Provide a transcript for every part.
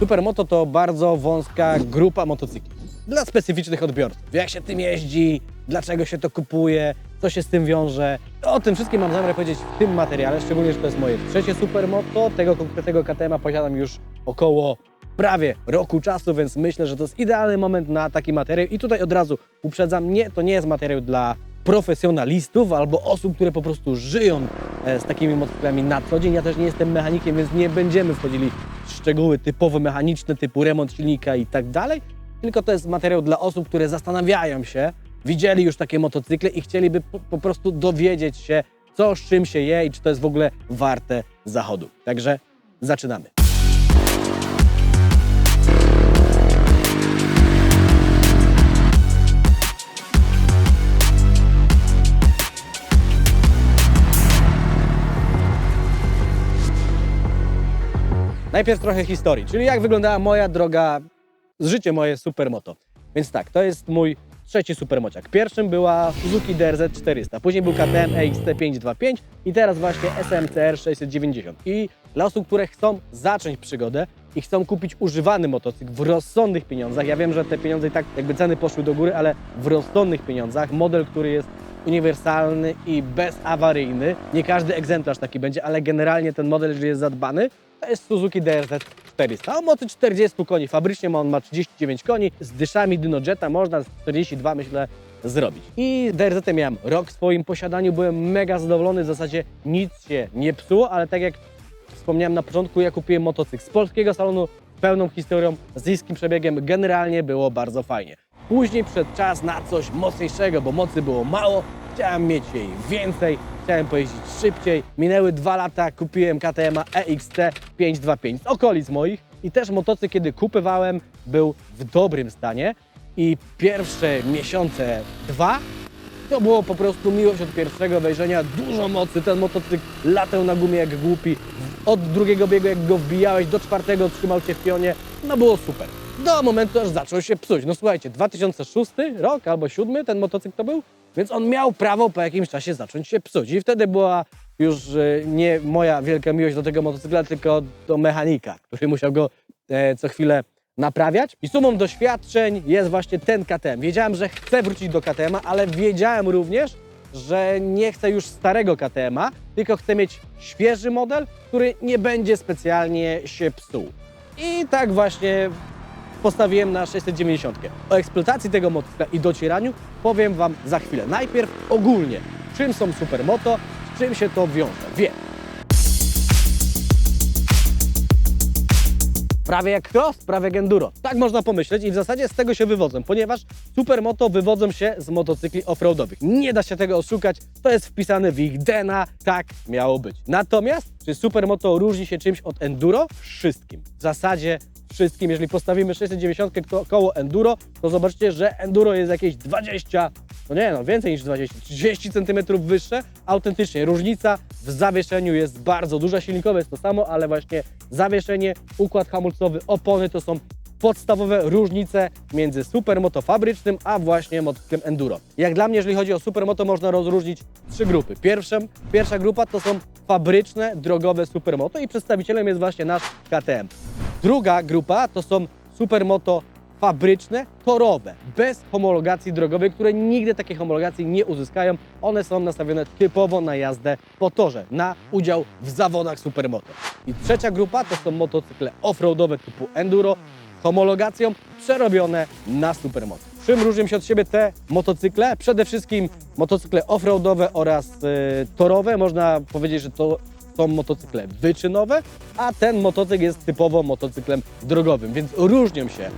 Supermoto to bardzo wąska grupa motocykli. Dla specyficznych odbiorców. Jak się tym jeździ, dlaczego się to kupuje, co się z tym wiąże. O tym wszystkim mam zamiar powiedzieć w tym materiale, szczególnie, że to jest moje trzecie Supermoto. Tego konkretnego KTM-a posiadam już około prawie roku czasu, więc myślę, że to jest idealny moment na taki materiał. I tutaj od razu uprzedzam, nie, to nie jest materiał dla profesjonalistów albo osób, które po prostu żyją e, z takimi motocyklami na co dzień. Ja też nie jestem mechanikiem, więc nie będziemy wchodzili szczegóły typowo mechaniczne, typu remont silnika i tak dalej, tylko to jest materiał dla osób, które zastanawiają się, widzieli już takie motocykle i chcieliby po, po prostu dowiedzieć się, co z czym się je i czy to jest w ogóle warte zachodu. Także zaczynamy. Najpierw trochę historii, czyli jak wyglądała moja droga, życie moje supermoto. Więc tak, to jest mój trzeci supermociak. Pierwszym była Suzuki DRZ 400, później był KTM EXT 525 i teraz właśnie SMCR 690. I dla osób, które chcą zacząć przygodę i chcą kupić używany motocykl w rozsądnych pieniądzach, ja wiem, że te pieniądze i tak jakby ceny poszły do góry, ale w rozsądnych pieniądzach, model, który jest uniwersalny i bezawaryjny. Nie każdy egzemplarz taki będzie, ale generalnie ten model, jeżeli jest zadbany, to jest Suzuki DRZ 400. O mocy 40 koni fabrycznie, ma on ma 39 koni. Z dyszami Dynojeta można z 42 myślę zrobić. I DRZ miałem rok w swoim posiadaniu, byłem mega zadowolony, w zasadzie nic się nie psuło, ale tak jak wspomniałem na początku, ja kupiłem motocykl z polskiego salonu, pełną historią, z niskim przebiegiem, generalnie było bardzo fajnie. Później przyszedł czas na coś mocniejszego, bo mocy było mało, chciałem mieć jej więcej, chciałem pojeździć szybciej. Minęły dwa lata, kupiłem KTM EXT 525 z okolic moich i też motocykl, kiedy kupywałem, był w dobrym stanie i pierwsze miesiące, dwa, to było po prostu miłość od pierwszego wejrzenia, dużo mocy, ten motocykl latał na gumie jak głupi, od drugiego biegu jak go wbijałeś, do czwartego trzymał Cię w pionie, no było super. Do momentu aż zaczął się psuć. No słuchajcie, 2006 rok albo 2007 ten motocykl to był, więc on miał prawo po jakimś czasie zacząć się psuć. I wtedy była już nie moja wielka miłość do tego motocykla, tylko do mechanika, który musiał go e, co chwilę naprawiać. I sumą doświadczeń jest właśnie ten KTM. Wiedziałem, że chcę wrócić do KTM, ale wiedziałem również, że nie chcę już starego KTM-a, tylko chcę mieć świeży model, który nie będzie specjalnie się psuł. I tak właśnie postawiłem na 690. O eksploatacji tego motocykla i docieraniu powiem Wam za chwilę. Najpierw ogólnie, czym są supermoto, z czym się to wiąże. Wiem. Prawie jak cross, prawie jak enduro. Tak można pomyśleć i w zasadzie z tego się wywodzą, ponieważ supermoto wywodzą się z motocykli offroadowych. Nie da się tego oszukać, to jest wpisane w ich DNA, tak miało być. Natomiast czy supermoto różni się czymś od enduro? Wszystkim. W zasadzie wszystkim. Jeżeli postawimy 690 ko- koło enduro, to zobaczcie, że enduro jest jakieś 20, no nie no, więcej niż 20, 30 cm wyższe. Autentycznie różnica w zawieszeniu jest bardzo duża. Silnikowe jest to samo, ale właśnie zawieszenie, układ hamulcowy, opony to są podstawowe różnice między supermoto fabrycznym, a właśnie motocyklem enduro. Jak dla mnie, jeżeli chodzi o supermoto, można rozróżnić trzy grupy. Pierwszą, pierwsza grupa to są fabryczne, drogowe supermoto i przedstawicielem jest właśnie nasz KTM. Druga grupa to są supermoto fabryczne, torowe, bez homologacji drogowej, które nigdy takiej homologacji nie uzyskają. One są nastawione typowo na jazdę po torze, na udział w zawodach supermoto. I trzecia grupa to są motocykle offroadowe typu enduro, homologacją przerobione na supermoto. Czym różnią się od siebie te motocykle? Przede wszystkim motocykle offroadowe oraz e, torowe. Można powiedzieć, że to są motocykle wyczynowe, a ten motocykl jest typowo motocyklem drogowym, więc różnią się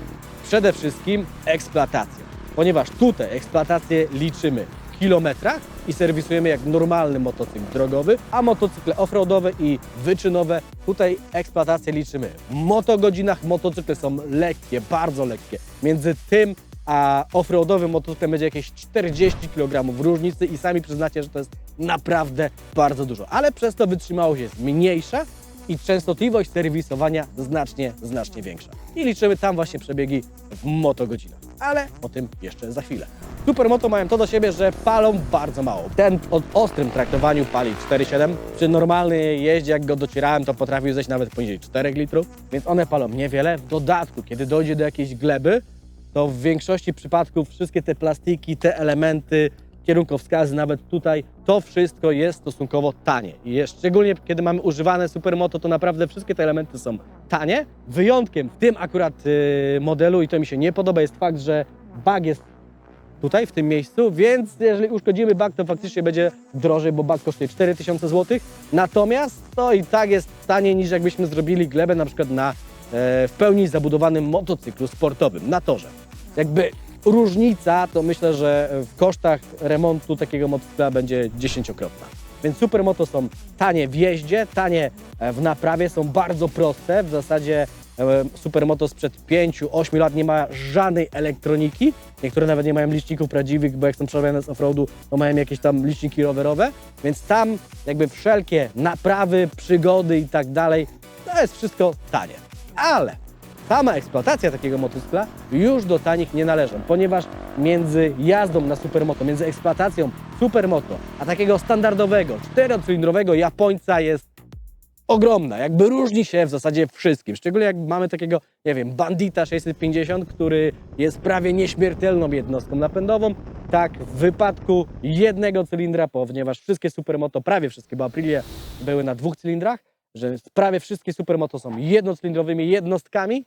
przede wszystkim eksploatacją, ponieważ tutaj eksploatację liczymy w kilometrach i serwisujemy jak normalny motocykl drogowy, a motocykle offroadowe i wyczynowe tutaj eksploatację liczymy w motogodzinach. Motocykle są lekkie, bardzo lekkie. Między tym a offroadowym motocyklem będzie jakieś 40 kg różnicy i sami przyznacie, że to jest naprawdę bardzo dużo. Ale przez to wytrzymałość jest mniejsza i częstotliwość serwisowania znacznie, znacznie większa. I liczymy tam właśnie przebiegi w motogodzinach. Ale o tym jeszcze za chwilę. Supermoto mają to do siebie, że palą bardzo mało. Ten o ostrym traktowaniu pali 4,7. Przy normalnej jeździe, jak go docierałem, to potrafił zejść nawet poniżej 4 litrów, więc one palą niewiele. W dodatku, kiedy dojdzie do jakiejś gleby, to w większości przypadków wszystkie te plastiki, te elementy, kierunkowskazy, nawet tutaj, to wszystko jest stosunkowo tanie. I szczególnie kiedy mamy używane supermoto, to naprawdę wszystkie te elementy są tanie. Wyjątkiem w tym akurat y, modelu, i to mi się nie podoba, jest fakt, że bag jest tutaj, w tym miejscu, więc jeżeli uszkodzimy bag, to faktycznie będzie drożej, bo bag kosztuje 4000 zł. Natomiast to i tak jest taniej niż jakbyśmy zrobili glebę na przykład na e, w pełni zabudowanym motocyklu sportowym, na torze. Jakby różnica, to myślę, że w kosztach remontu takiego motocykla będzie dziesięciokrotna. Więc supermoto są tanie w jeździe, tanie e, w naprawie, są bardzo proste. W zasadzie e, supermoto sprzed 5-8 lat nie ma żadnej elektroniki. Niektóre nawet nie mają liczników prawdziwych, bo jak są przerobione z offroadu, to mają jakieś tam liczniki rowerowe. Więc tam jakby wszelkie naprawy, przygody i tak dalej, to jest wszystko tanie. Ale sama eksploatacja takiego motocykla już do tanich nie należą, ponieważ między jazdą na supermoto, między eksploatacją supermoto, a takiego standardowego, czterocylindrowego Japońca jest ogromna. Jakby różni się w zasadzie wszystkim. Szczególnie jak mamy takiego, nie wiem, Bandita 650, który jest prawie nieśmiertelną jednostką napędową. Tak, w wypadku jednego cylindra, ponieważ wszystkie supermoto, prawie wszystkie, bo Aprilie były na dwóch cylindrach, że prawie wszystkie supermoto są jednocylindrowymi jednostkami,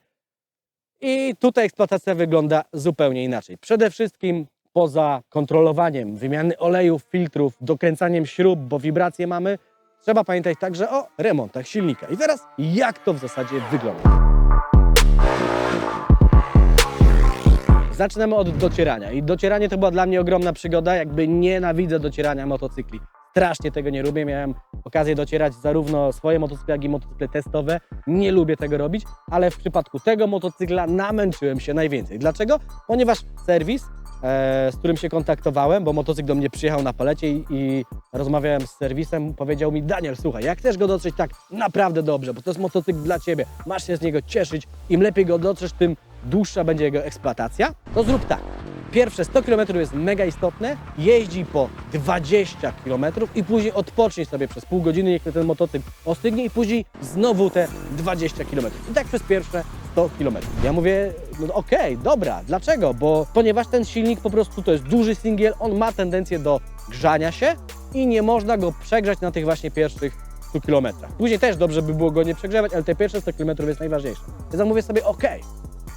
i tutaj eksploatacja wygląda zupełnie inaczej. Przede wszystkim poza kontrolowaniem wymiany olejów, filtrów, dokręcaniem śrub, bo wibracje mamy, trzeba pamiętać także o remontach silnika. I teraz jak to w zasadzie wygląda? Zaczynamy od docierania. I docieranie to była dla mnie ogromna przygoda. Jakby nienawidzę docierania motocykli. Strasznie tego nie lubię. Miałem okazję docierać zarówno swoje motocykle, jak i motocykle testowe. Nie lubię tego robić, ale w przypadku tego motocykla namęczyłem się najwięcej. Dlaczego? Ponieważ serwis, e, z którym się kontaktowałem, bo motocykl do mnie przyjechał na palecie i, i rozmawiałem z serwisem, powiedział mi Daniel, słuchaj, jak chcesz go dotrzeć tak naprawdę dobrze, bo to jest motocykl dla Ciebie, masz się z niego cieszyć, im lepiej go dotrzesz, tym dłuższa będzie jego eksploatacja, to zrób tak. Pierwsze 100 km jest mega istotne, jeździ po 20 km i później odpocznij sobie przez pół godziny, niech ten motocykl ostygnie i później znowu te 20 km. I tak przez pierwsze 100 km. Ja mówię, no okej, dobra, dlaczego? Bo ponieważ ten silnik po prostu to jest duży singiel, on ma tendencję do grzania się i nie można go przegrzać na tych właśnie pierwszych 100 km. Później też dobrze by było go nie przegrzewać, ale te pierwsze 100 km jest najważniejsze. Więc mówię sobie, okej,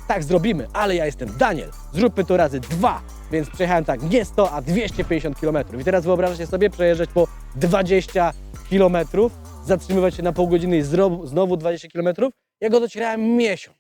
tak zrobimy, ale ja jestem Daniel, zróbmy to razy dwa, więc przejechałem tak nie 100, a 250 km. I teraz wyobrażacie sobie przejeżdżać po 20 km, zatrzymywać się na pół godziny i znowu 20 km. Ja go docierałem miesiąc.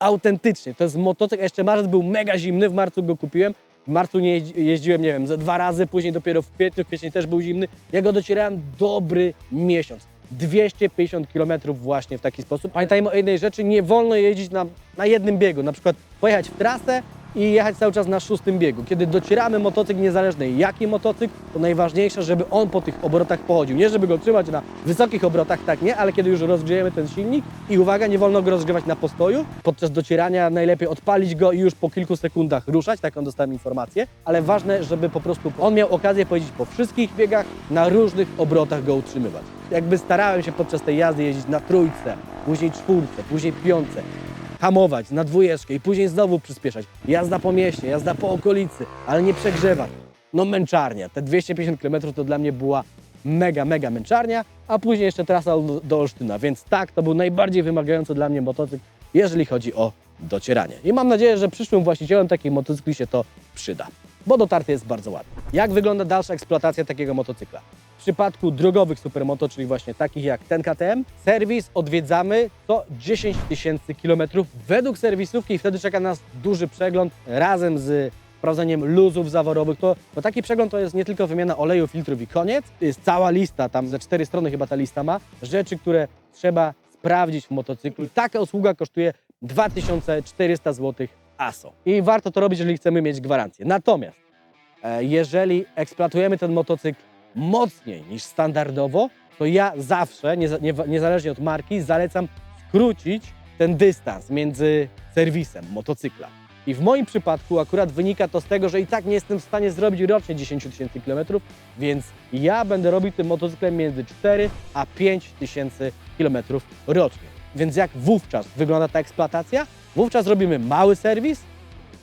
Autentycznie, to jest motocykl, jeszcze marzec był mega zimny, w marcu go kupiłem. W marcu nie jeździ- jeździłem, nie wiem, ze dwa razy, później dopiero w kwietniu, w kwietniu też był zimny. Ja go docierałem dobry miesiąc. 250 km właśnie w taki sposób. Pamiętajmy o jednej rzeczy, nie wolno jeździć na, na jednym biegu, na przykład pojechać w trasę i jechać cały czas na szóstym biegu. Kiedy docieramy motocykl, niezależny jaki motocykl, to najważniejsze, żeby on po tych obrotach pochodził. Nie żeby go trzymać na wysokich obrotach, tak nie, ale kiedy już rozgrzejemy ten silnik i uwaga, nie wolno go rozgrzewać na postoju. Podczas docierania najlepiej odpalić go i już po kilku sekundach ruszać, taką dostałem informację, ale ważne, żeby po prostu on miał okazję pojeździć po wszystkich biegach, na różnych obrotach go utrzymywać. Jakby starałem się podczas tej jazdy jeździć na trójce, później czwórce, później piątce, hamować na dwójeczkę i później znowu przyspieszać. Jazda po mieście, jazda po okolicy, ale nie przegrzewać. No męczarnia. Te 250 km to dla mnie była mega, mega męczarnia, a później jeszcze trasa do, Olsztyna, więc tak, to był najbardziej wymagający dla mnie motocykl, jeżeli chodzi o docieranie. I mam nadzieję, że przyszłym właścicielom takiej motocykli się to przyda, bo dotarty jest bardzo ładny. Jak wygląda dalsza eksploatacja takiego motocykla? W przypadku drogowych supermoto, czyli właśnie takich jak ten KTM, serwis odwiedzamy co 10 tysięcy kilometrów według serwisówki i wtedy czeka nas duży przegląd razem z sprawdzeniem luzów zaworowych. To, bo taki przegląd to jest nie tylko wymiana oleju, filtrów i koniec. Jest cała lista, tam ze cztery strony chyba ta lista ma, rzeczy, które trzeba sprawdzić w motocyklu. Taka usługa kosztuje 2400 zł ASO. I warto to robić, jeżeli chcemy mieć gwarancję. Natomiast e, jeżeli eksploatujemy ten motocykl mocniej niż standardowo, to ja zawsze, nieza- nie- niezależnie od marki, zalecam skrócić ten dystans między serwisem motocykla I w moim przypadku akurat wynika to z tego, że i tak nie jestem w stanie zrobić rocznie 10 tysięcy kilometrów, więc ja będę robił tym motocyklem między 4 a 5 tysięcy kilometrów rocznie. Więc jak wówczas wygląda ta eksploatacja? Wówczas robimy mały serwis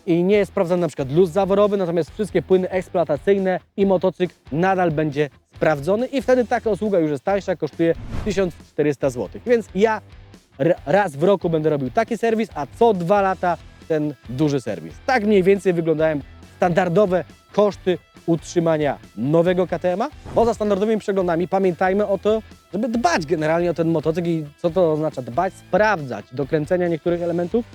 i nie jest sprawdzany na przykład luz zaworowy, natomiast wszystkie płyny eksploatacyjne i motocykl nadal będzie sprawdzony i wtedy taka usługa już jest tańsza, kosztuje 1400 zł. Więc ja raz w roku będę robił taki serwis, a co dwa lata ten duży serwis. Tak mniej więcej wyglądają standardowe koszty utrzymania nowego KTM-a. Poza standardowymi przeglądami pamiętajmy o to, żeby dbać generalnie o ten motocykl i co to oznacza dbać, sprawdzać dokręcenia niektórych elementów,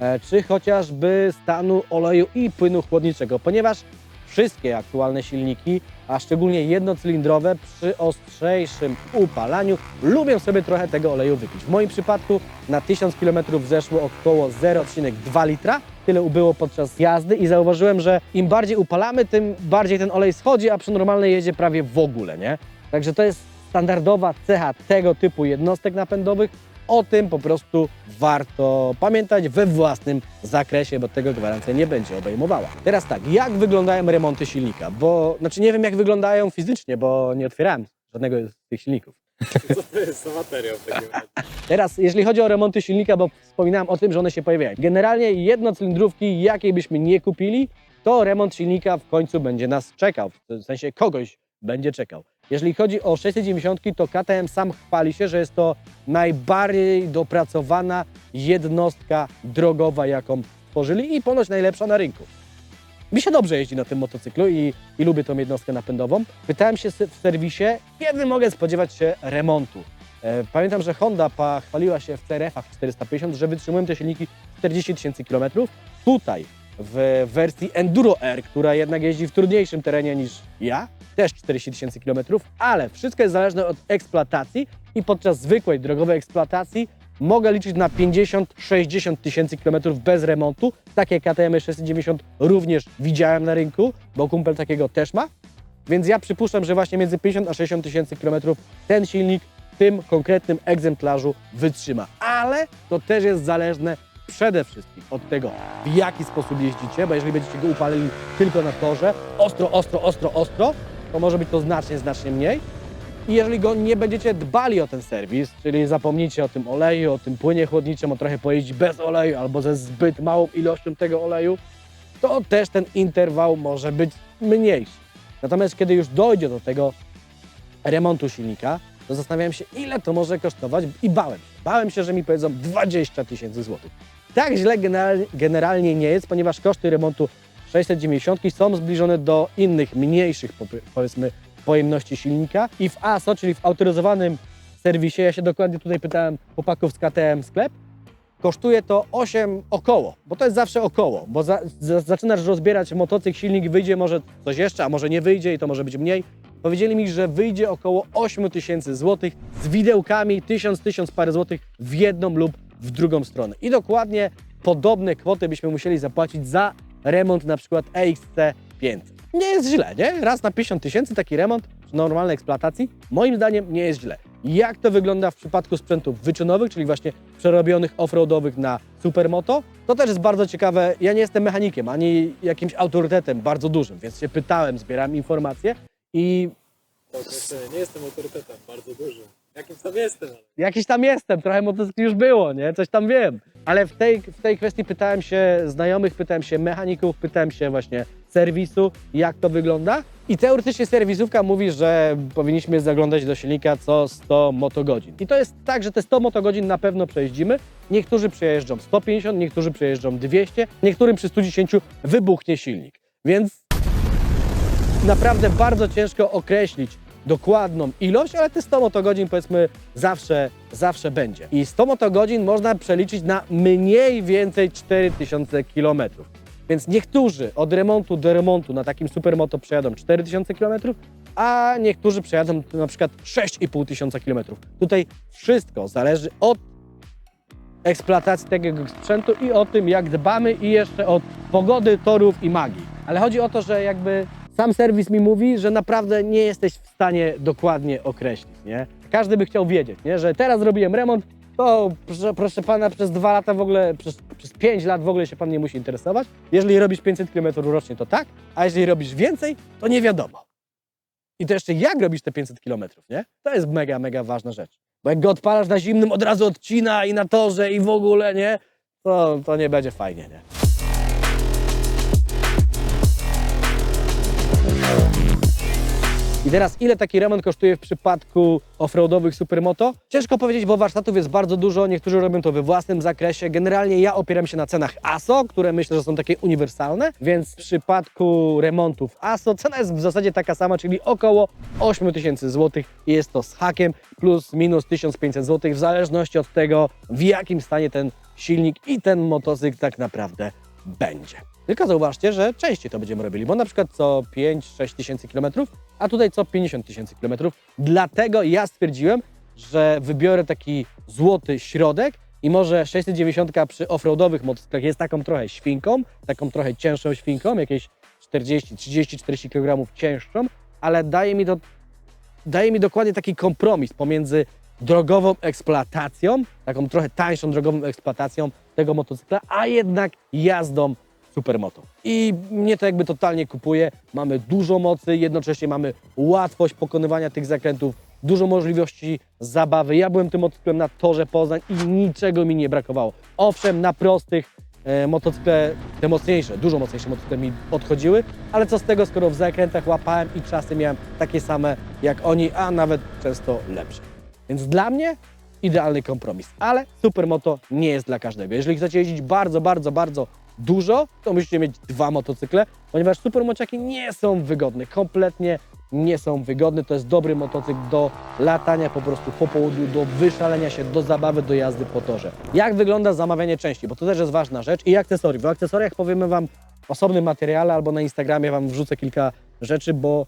e, czy chociażby stanu oleju i płynu chłodniczego, ponieważ wszystkie aktualne silniki, a szczególnie jednocylindrowe przy ostrzejszym upalaniu lubią sobie trochę tego oleju wypić. W moim przypadku na 1000 km zeszło około 0,2 litra. Tyle ubyło podczas jazdy i zauważyłem, że im bardziej upalamy, tym bardziej ten olej schodzi, a przy normalnej jeździe prawie w ogóle, nie? Także to jest standardowa cecha tego typu jednostek napędowych. O tym po prostu warto pamiętać we własnym zakresie, bo tego gwarancja nie będzie obejmowała. Teraz tak, jak wyglądają remonty silnika? Bo, znaczy nie wiem jak wyglądają fizycznie, bo nie otwierałem żadnego z tych silników. Co to jest za materiał w takim razie? Teraz, jeśli chodzi o remonty silnika, bo wspominałem o tym, że one się pojawiają. Generalnie jednocylindrówki, jakiej byśmy nie kupili, to remont silnika w końcu będzie nas czekał. W sensie kogoś będzie czekał. Jeżeli chodzi o 690, to KTM sam chwali się, że jest to najbardziej dopracowana jednostka drogowa, jaką tworzyli i ponoć najlepsza na rynku. Mi się dobrze jeździ na tym motocyklu i, i lubię tą jednostkę napędową. Pytałem się w serwisie, kiedy mogę spodziewać się remontu. E, Pamiętam, że Honda chwaliła się w CRF-ach 450, że wytrzymują te silniki 40 tysięcy kilometrów. Tutaj w wersji Enduro R, która jednak jeździ w trudniejszym terenie niż ja, też 40 tysięcy kilometrów, ale wszystko jest zależne od eksploatacji i podczas zwykłej drogowej eksploatacji mogę liczyć na 50-60 tysięcy kilometrów bez remontu. Takie KTM 690 również widziałem na rynku, bo kumpel takiego też ma. Więc ja przypuszczam, że właśnie między 50 a 60 tysięcy kilometrów ten silnik w tym konkretnym egzemplarzu wytrzyma. Ale to też jest zależne przede wszystkim od tego, w jaki sposób jeździcie, bo jeżeli będziecie go upalili tylko na torze, ostro, ostro, ostro, ostro, to może być to znacznie, znacznie mniej. I jeżeli go nie będziecie dbali o ten serwis, czyli zapomnicie o tym oleju, o tym płynie chłodniczym, o trochę pojeździć bez oleju albo ze zbyt małą ilością tego oleju, to też ten interwał może być mniejszy. Natomiast kiedy już dojdzie do tego remontu silnika, to zastanawiałem się, ile to może kosztować i bałem się. Bałem się, że mi powiedzą 20 tysięcy złotych. Tak źle generalnie, nie jest, ponieważ koszty remontu 690 są zbliżone do innych, mniejszych powiedzmy pojemności silnika i w ASO, czyli w autoryzowanym serwisie, ja się dokładnie tutaj pytałem chłopaków z KTM sklep, kosztuje to 8 około, bo to jest zawsze około, bo za, za, zaczynasz rozbierać motocykl, silnik wyjdzie może coś jeszcze, a może nie wyjdzie i to może być mniej. Powiedzieli mi, że wyjdzie około 8 tysięcy złotych z widełkami 1000, 1000 parę złotych w jedną lub w drugą stronę. I dokładnie podobne kwoty byśmy musieli zapłacić za remont na przykład EXC 500. Nie jest źle, nie? Raz na 50 tysięcy taki remont przy normalnej eksploatacji, moim zdaniem nie jest źle. Jak to wygląda w przypadku sprzętów wyczynowych, czyli właśnie przerobionych offroadowych na supermoto? To też jest bardzo ciekawe. Ja nie jestem mechanikiem, ani jakimś autorytetem bardzo dużym, więc się pytałem, zbierałem informacje i określenie. Nie jestem autorytetem, bardzo dużym. Jakim tam jestem, ale jakiś tam jestem, trochę motocykli już było, nie? Coś tam wiem. Ale w tej, w tej kwestii pytałem się znajomych, pytałem się mechaników, pytałem się właśnie serwisu, jak to wygląda. I teoretycznie serwisówka mówi, że powinniśmy zaglądać do silnika co 100 motogodzin. I to jest tak, że te 100 motogodzin na pewno przejeździmy. Niektórzy przejeżdżą 150, niektórzy przejeżdżą 200, niektórym przy 110 wybuchnie silnik. Więc naprawdę bardzo ciężko określić dokładną ilość, ale te 100 motogodzin powiedzmy zawsze, zawsze będzie. I 100 motogodzin można przeliczyć na mniej więcej 4000 km. Więc niektórzy od remontu do remontu na takim supermoto przejadą 4000 km, a niektórzy przejadą na przykład 6500 tysiąca km. Tutaj wszystko zależy od eksploatacji tego sprzętu i o tym, jak dbamy i jeszcze od pogody, torów i magii. Ale chodzi o to, że jakby sam serwis mi mówi, że naprawdę nie jesteś w stanie dokładnie określić, nie? Każdy by chciał wiedzieć, nie? że teraz zrobiłem remont to proszę, proszę pana przez dwa lata w ogóle, przez, przez pięć lat w ogóle się pan nie musi interesować. Jeżeli robisz 500 km rocznie, to tak, a jeżeli robisz więcej, to nie wiadomo. I to jeszcze jak robisz te 500 km, nie? To jest mega, mega ważna rzecz. Bo jak go odpalasz na zimnym, od razu odcina i na torze i w ogóle, nie? To, to nie będzie fajnie, nie? Teraz ile taki remont kosztuje w przypadku offroadowych supermoto? Ciężko powiedzieć, bo warsztatów jest bardzo dużo, niektórzy robią to we własnym zakresie. Generalnie ja opieram się na cenach ASO, które myślę, że są takie uniwersalne, więc w przypadku remontów ASO cena jest w zasadzie taka sama, czyli około 8000 zł. Jest to z hakiem plus minus 1500 zł, w zależności od tego, w jakim stanie ten silnik i ten motocykl tak naprawdę będzie. Tylko zauważcie, że częściej to będziemy robili, bo na przykład co 5-6 tysięcy kilometrów, a tutaj co 50 tysięcy kilometrów. Dlatego ja stwierdziłem, że wybiorę taki złoty środek i może 690 przy offroadowych motocyklach jest taką trochę świnką, taką trochę cięższą świnką, jakieś 40, 30, 40 kg cięższą, ale daje mi, do, daje mi dokładnie taki kompromis pomiędzy drogową eksploatacją, taką trochę tańszą drogową eksploatacją tego motocykla, a jednak jazdą supermoto. I mnie to jakby totalnie kupuje. Mamy dużo mocy, jednocześnie mamy łatwość pokonywania tych zakrętów, dużo możliwości zabawy. Ja byłem tym motocyklem na torze Poznań i niczego mi nie brakowało. Owszem, na prostych e, motocykle, te mocniejsze, dużo mocniejsze motocykle mi odchodziły, ale co z tego, skoro w zakrętach łapałem i czasy miałem takie same jak oni, a nawet często lepsze. Więc dla mnie idealny kompromis. Ale supermoto nie jest dla każdego. Jeżeli chcecie jeździć bardzo, bardzo, bardzo dużo, to musicie mieć dwa motocykle, ponieważ supermociaki nie są wygodne. Kompletnie nie są wygodne. To jest dobry motocykl do latania po prostu po południu, do wyszalenia się, do zabawy, do jazdy po torze. Jak wygląda zamawianie części? Bo to też jest ważna rzecz. I akcesorii. W akcesoriach powiemy Wam w osobnym materiale albo na Instagramie Wam wrzucę kilka rzeczy, bo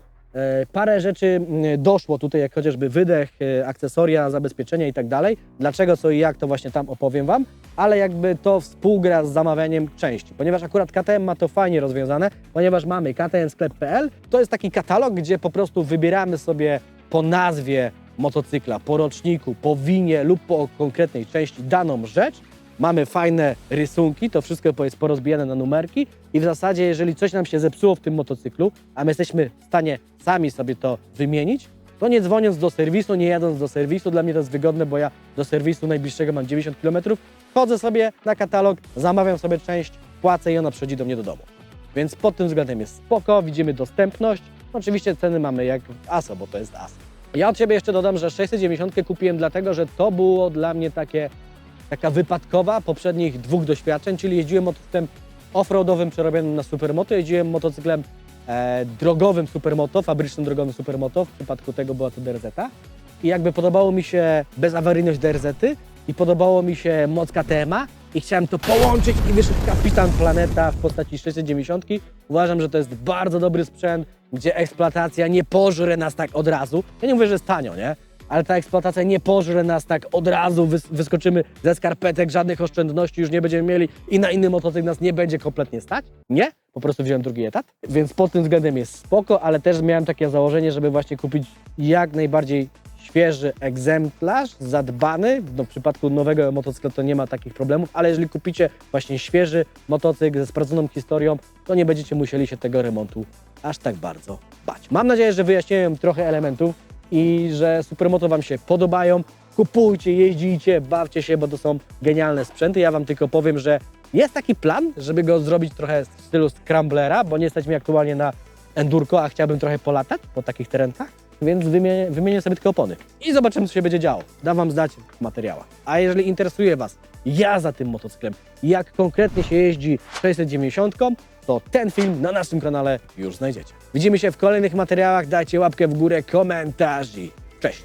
Parę rzeczy mm, doszło tutaj, jak chociażby wydech, e, akcesoria, zabezpieczenia i tak dalej. Dlaczego, co i jak, to właśnie tam opowiem Wam, ale jakby to współgra z zamawianiem części, ponieważ akurat KTM ma to fajnie rozwiązane, ponieważ mamy ktmsklep.pl, to jest taki katalog, gdzie po prostu wybieramy sobie po nazwie motocykla, po roczniku, po winie lub po konkretnej części daną rzecz mamy fajne rysunki, to wszystko jest porozbijane na numerki i w zasadzie, jeżeli coś nam się zepsuło w tym motocyklu, a my jesteśmy w stanie sami sobie to wymienić, to nie dzwoniąc do serwisu, nie jadąc do serwisu, dla mnie to jest wygodne, bo ja do serwisu najbliższego mam 90 km, wchodzę sobie na katalog, zamawiam sobie część, płacę i ona przychodzi do mnie do domu. Więc pod tym względem jest spoko, widzimy dostępność. Oczywiście ceny mamy jak ASO, bo to jest ASO. Ja od siebie jeszcze dodam, że 690 kupiłem dlatego, że to było dla mnie takie taka wypadkowa poprzednich dwóch doświadczeń, czyli jeździłem motocyklem offroadowym przerobionym na supermoto, jeździłem motocyklem e, drogowym supermoto, fabrycznym drogowym supermoto, w przypadku tego była to DRZ. I jakby podobało mi się bezawaryjność DRZ i podobało mi się moc KTM-a i chciałem to połączyć i wyszedł kapitan planeta w postaci 690. Uważam, że to jest bardzo dobry sprzęt, gdzie eksploatacja nie pożre nas tak od razu. Ja nie mówię, że jest tanio, nie? Ale ta eksploatacja nie pożre nas tak od razu, wys wyskoczymy ze skarpetek, żadnych oszczędności już nie będziemy mieli i na inny motocykl nas nie będzie kompletnie stać. Nie, po prostu wziąłem drugi etat, więc pod tym względem jest spoko, ale też miałem takie założenie, żeby właśnie kupić jak najbardziej świeży egzemplarz, zadbany. No, w przypadku nowego motocykla to nie ma takich problemów, ale jeżeli kupicie właśnie świeży motocykl ze sprawdzoną historią, to nie będziecie musieli się tego remontu aż tak bardzo bać. Mam nadzieję, że wyjaśniłem trochę elementów i że supermoto Wam się podobają. Kupujcie, jeździcie, bawcie się, bo to są genialne sprzęty. Ja Wam tylko powiem, że jest taki plan, żeby go zrobić trochę w stylu Scramblera, bo nie stać mi aktualnie na endurko, a chciałbym trochę polatać po takich terenkach, więc wymienię, wymienię sobie tylko opony i zobaczymy, co się będzie działo. Dam Wam znać w materiałach. A jeżeli interesuje Was ja za tym motocyklem, jak konkretnie się jeździ 690, to ten film na naszym kanale już znajdziecie. Widzimy się w kolejnych materiałach, dajcie łapkę w górę, komentarz i cześć!